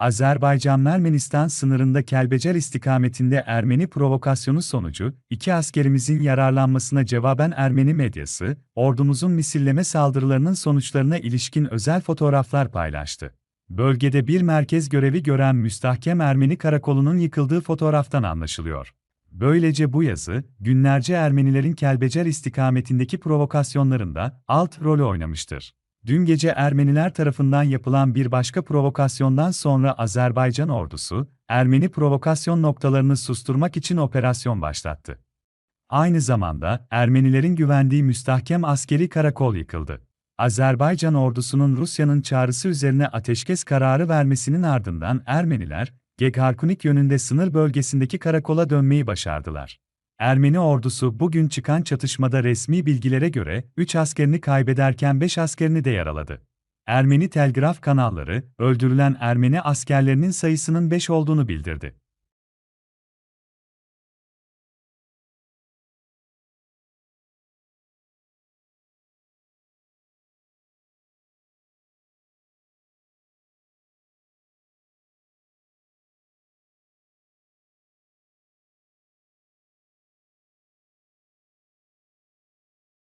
Azerbaycan-Ermenistan sınırında Kelbecer istikametinde Ermeni provokasyonu sonucu, iki askerimizin yararlanmasına cevaben Ermeni medyası, ordumuzun misilleme saldırılarının sonuçlarına ilişkin özel fotoğraflar paylaştı. Bölgede bir merkez görevi gören müstahkem Ermeni karakolunun yıkıldığı fotoğraftan anlaşılıyor. Böylece bu yazı, günlerce Ermenilerin Kelbecer istikametindeki provokasyonlarında alt rolü oynamıştır. Dün gece Ermeniler tarafından yapılan bir başka provokasyondan sonra Azerbaycan ordusu, Ermeni provokasyon noktalarını susturmak için operasyon başlattı. Aynı zamanda Ermenilerin güvendiği müstahkem askeri karakol yıkıldı. Azerbaycan ordusunun Rusya'nın çağrısı üzerine ateşkes kararı vermesinin ardından Ermeniler, Gegharkunik yönünde sınır bölgesindeki karakola dönmeyi başardılar. Ermeni ordusu bugün çıkan çatışmada resmi bilgilere göre 3 askerini kaybederken 5 askerini de yaraladı. Ermeni telgraf kanalları, öldürülen Ermeni askerlerinin sayısının 5 olduğunu bildirdi.